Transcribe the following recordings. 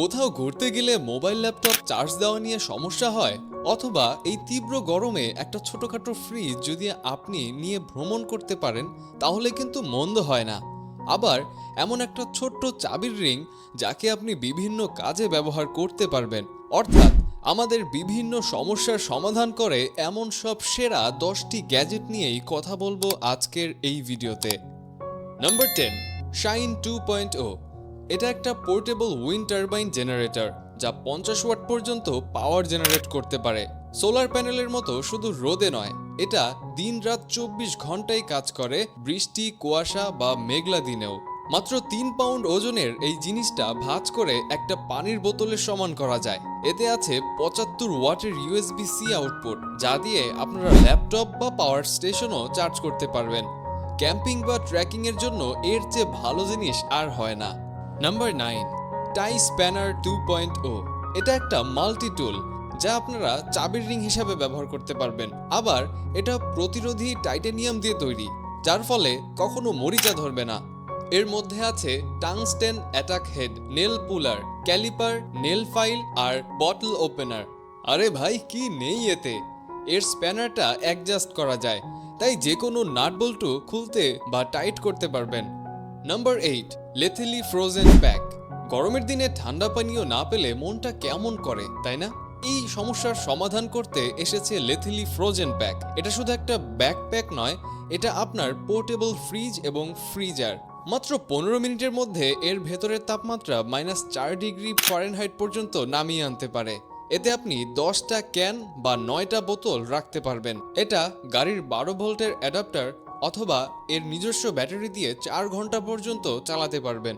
কোথাও ঘুরতে গেলে মোবাইল ল্যাপটপ চার্জ দেওয়া নিয়ে সমস্যা হয়, অথবা এই তীব্র গরমে একটা ছোটখাটো ফ্রিজ যদি আপনি নিয়ে ভ্রমণ করতে পারেন, তাহলে কিন্তু মন্দ হয় না। আবার এমন একটা ছোট্ট চাবির রিং যাকে আপনি বিভিন্ন কাজে ব্যবহার করতে পারবেন। অর্থাৎ আমাদের বিভিন্ন সমস্যার সমাধান করে এমন সব সেরা দশটি গ্যাজেট নিয়েই কথা বলব আজকের এই ভিডিওতে number ten shine two point O এটা একটা পোর্টেবল উইন্ড টারবাইন জেনারেটর, যা পঞ্চাশ ওয়াট পর্যন্ত পাওয়ার জেনারেট করতে পারে। সোলার প্যানেলের মতো শুধু রোদে নয়, এটা দিন রাত চব্বিশ ঘন্টাই কাজ করে বৃষ্টি, কুয়াশা বা মেঘলা দিনেও। মাত্র তিন পাউন্ড ওজনের এই জিনিসটা ভাঁজ করে একটা পানির বোতলের সমান করা যায়। এতে আছে পঁচাত্তর ওয়াটের ইউএসবি সি আউটপুট, যা দিয়ে আপনারা ল্যাপটপ বা পাওয়ার স্টেশনও চার্জ করতে পারবেন। ক্যাম্পিং বা ট্রেকিং এর জন্য এর চেয়ে ভালো জিনিস আর হয় না। Number nine tie spanner two point O এটা একটা মাল্টি টুল যা আপনারা চাবির রিং হিসাবে ব্যবহার করতে পারবেন। আবার এটা প্রতিরোধী টাইটেনিয়াম দিয়ে তৈরি, যার ফলে কখনো মরিচা ধরবে না। এর মধ্যে আছে tungsten attack head nail puller caliper nail file আর বটল ওপেনার আরে ভাই, কি নেই এতে? এর স্প্যানারটা অ্যাডজাস্ট করা যায়, তাই যে কোনো নাট বল্টু খুলতে বা টাইট করতে পারবেন। নাম্বার এইট লেথেলি ফ্রোজেন প্যাক গরমের দিনে ঠান্ডা পানীয় না পেলে মনটা কেমন করে, তাই না? এই সমস্যার সমাধান করতে এসেছে লেথিলি ফ্রোজেন প্যাক এটা শুধু একটা ব্যাকপ্যাক নয়, এটা আপনার পোর্টেবল ফ্রিজ এবং ফ্রিজার। মাত্র পনেরো মিনিটের মধ্যে এর ভেতরের তাপমাত্রা মাইনাস চার ডিগ্রি ফরেনহাইট পর্যন্ত নামিয়ে আনতে পারে। এতে আপনি দশটা ক্যান বা নয়টা বোতল রাখতে পারবেন। এটা গাড়ির বারো ভোল্টের অ্যাডাপ্টার অথবা এর নিজস্ব ব্যাটারি দিয়ে চার ঘণ্টা পর্যন্ত চালাতে পারবেন।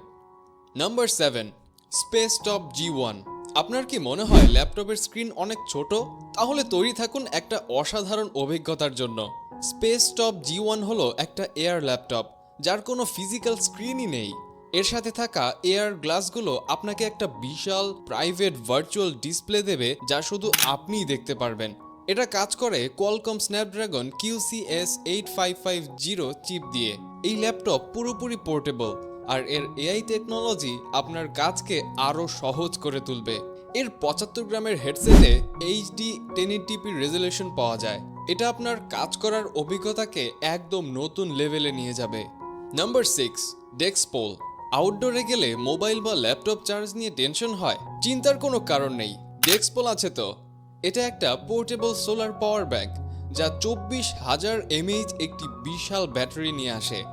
Number seven space top G one আপনার কি মনে হয় ল্যাপটপের স্ক্রিন অনেক ছোট? তাহলে তৈরি থাকুন একটা অসাধারণ অভিজ্ঞতার জন্য। স্পেস টপ জি ওয়ান হলো একটা এয়ার ল্যাপটপ, যার কোনো ফিজিক্যাল স্ক্রিনই নেই। এর সাথে থাকা এয়ার গ্লাসগুলো আপনাকে একটা বিশাল প্রাইভেট ভার্চুয়াল ডিসপ্লে দেবে যা শুধু আপনিই দেখতে পারবেন। এটা কাজ করে Qualcomm Snapdragon QCS eight five five zero chip দিয়ে। এই ল্যাপটপ পুরোপুরি পোর্টেবল আর এর এআই টেকনোলজি আপনার কাজকে আরও সহজ করে তুলবে। এর পঁচাত্তর গ্রামের হেডসেটে এইচডি টেন টিপি রেজলিউশন পাওয়া যায়। এটা আপনার কাজ করার অভিজ্ঞতাকে একদম নতুন লেভেলে নিয়ে যাবে। নাম্বার সিক্স ডেস্কপোল আউটডোরে গেলে মোবাইল বা ল্যাপটপ চার্জ নিয়ে টেনশন হয়, চিন্তার কোনো কারণ নেই। ডেস্কপোল আছে তো? এটা একটা পোর্টেবল সোলার পাওয়ার ব্যাগ যা চব্বিশ হাজার এমএইচ একটি বিশাল ব্যাটারি নিয়ে আসে।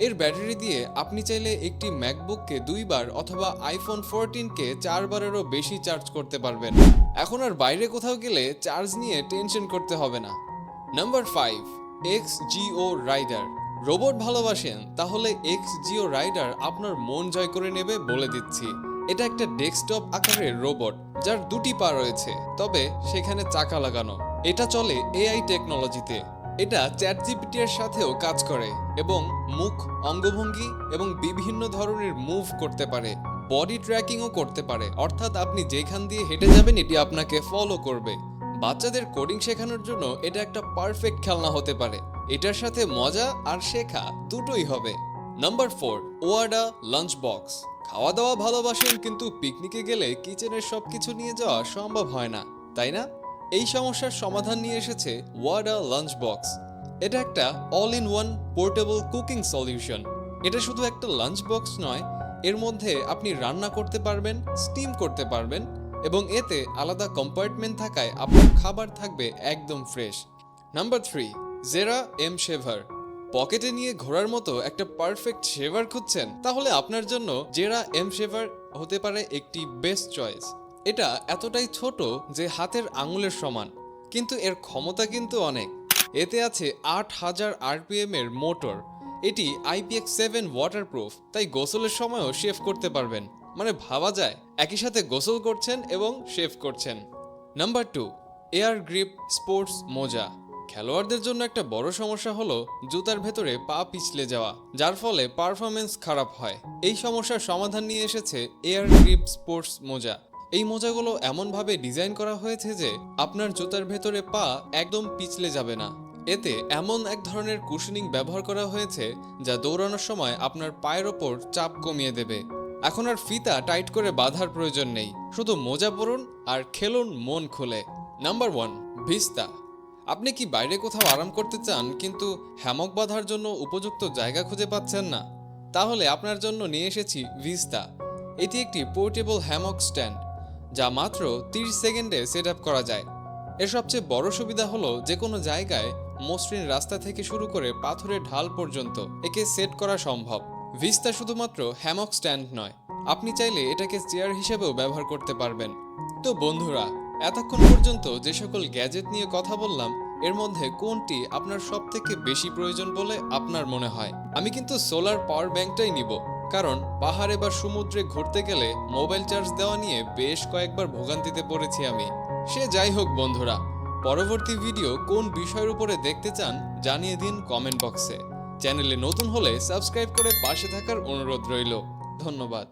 এর ব্যাটারি দিয়ে আপনি চাইলে একটি ম্যাকবুককে দুইবার অথবা আইফোন ফোরটিনকে চারবারেরও বেশি চার্জ করতে পারবেন। এখন আর বাইরে কোথাও গেলে চার্জ নিয়ে টেনশন করতে হবে না। Number five, X Geo rider. Robot ভালোবাসেন, তাহলে এক্স জিও রাইডার আপনার মন জয় করে নেবে বলে দিচ্ছি। এটা একটা ডেস্কটপ আকারের রোবট যার দুটি পা রয়েছে, তবে সেখানে চাকা লাগানো। এটা চলে এআই টেকনোলজিতে। এটা চ্যাট এর সাথেও কাজ করে এবং মুখ, অঙ্গভঙ্গি এবং বিভিন্ন ধরনের মুভ করতে পারে, বডি ট্র্যাকিংও করতে পারে। অর্থাৎ আপনি যেখান দিয়ে হেঁটে যাবেন, এটি আপনাকে ফলো করবে। বাচ্চাদের কোডিং শেখানোর জন্য এটা একটা পারফেক্ট খেলনা হতে পারে। এটার সাথে মজা আর শেখা দুটোই হবে। নাম্বার ফোর ওয়াডা লাঞ্চ বক্স খাওয়া দাওয়া ভালোবাসেন, কিন্তু পিকনিকে গেলে কিচেনের সব কিছু নিয়ে যাওয়া সম্ভব হয় না, তাই না? এই সমস্যার সমাধান নিয়ে এসেছে ওয়াডা লাঞ্চ বক্স এটা একটা all in one portable cooking solution এটা শুধু একটা লাঞ্চ বক্স নয়, এর মধ্যে আপনি রান্না করতে পারবেন স্টিম করতে পারবেন, এবং এতে আলাদা কম্পার্টমেন্ট থাকায় আপনার খাবার থাকবে একদম ফ্রেশ নাম্বার থ্রি জেরা এম শেভার পকেটে নিয়ে ঘোরার মতো একটা পারফেক্ট শেভার খুঁজছেন, তাহলে আপনার জন্য জেরা এম শেভার হতে পারে একটি বেস্ট চয়েস এটা এতটাই ছোট যে হাতের আঙুলের সমান, কিন্তু এর ক্ষমতা কিন্তু অনেক। এতে আছে আট হাজার আরপিএম এর মোটর। এটি আইপিএক্স সেভেন ওয়াটারপ্রুফ তাই গোসলের সময়ও শেভ করতে পারবেন। মানে ভাবা যায়, একই সাথে গোসল করছেন এবং শেভ করছেন। Number two air grip sports মোজা। খেলোয়াড়দের জন্য একটা বড় সমস্যা হলো জুতার ভেতরে পা পিছলে যাওয়া, যার ফলে পারফরমেন্স খারাপ হয়। এই সমস্যার সমাধান নিয়ে এসেছে এয়ার গ্রিপ স্পোর্টস মোজা। এই মোজাগুলো এমনভাবে ডিজাইন করা হয়েছে যে আপনার জুতার ভেতরে পা একদম পিছলে যাবে না। এতে এমন এক ধরনের কুশনিং ব্যবহার করা হয়েছে যা দৌড়ানোর সময় আপনার পায়ের ওপর চাপ কমিয়ে দেবে। এখন আর ফিতা টাইট করে বাঁধার প্রয়োজন নেই। শুধু মোজা পরুন আর খেলুন মন খুলে। Number one Vista. আপনি কি বাইরে কোথাও আরাম করতে চান, কিন্তু হ্যামক বাঁধার জন্য উপযুক্ত জায়গা খুঁজে পাচ্ছেন না? তাহলে আপনার জন্য নিয়ে এসেছি ভিস্তা। এটি একটি পোর্টেবল হ্যামক স্ট্যান্ড, যা মাত্র 30 সেকেন্ডে সেট আপ করা যায়। এর সবচেয়ে বড় সুবিধা হলো যে কোনো জায়গায় মসৃণ রাস্তা থেকে শুরু করে পাথরের ঢাল পর্যন্ত একে সেট করা সম্ভব। ভিস্তা শুধুমাত্র হ্যামক স্ট্যান্ড নয়, আপনি চাইলে এটাকে চেয়ার হিসেবেও ব্যবহার করতে পারবেন। তো বন্ধুরা এতক্ষণ পর্যন্ত যে সকল গ্যাজেট নিয়ে কথা বললাম, এর মধ্যে কোনটি আপনার সব থেকে বেশি প্রয়োজন বলে আপনার মনে হয়? আমি কিন্তু সোলার পাওয়ার ব্যাংকটাই নিব, কারণ পাহাড়ে বা সমুদ্রে ঘুরতে গেলে মোবাইল চার্জ দেওয়া নিয়ে বেশ কয়েকবার ভোগান্তিতে পড়েছি আমি। সে যাই হোক বন্ধুরা, পরবর্তী ভিডিও কোন বিষয়ের উপরে দেখতে চান জানিয়ে দিন কমেন্ট বক্সে। চ্যানেলে নতুন হলে সাবস্ক্রাইব করে পাশে থাকার অনুরোধ রইল। ধন্যবাদ।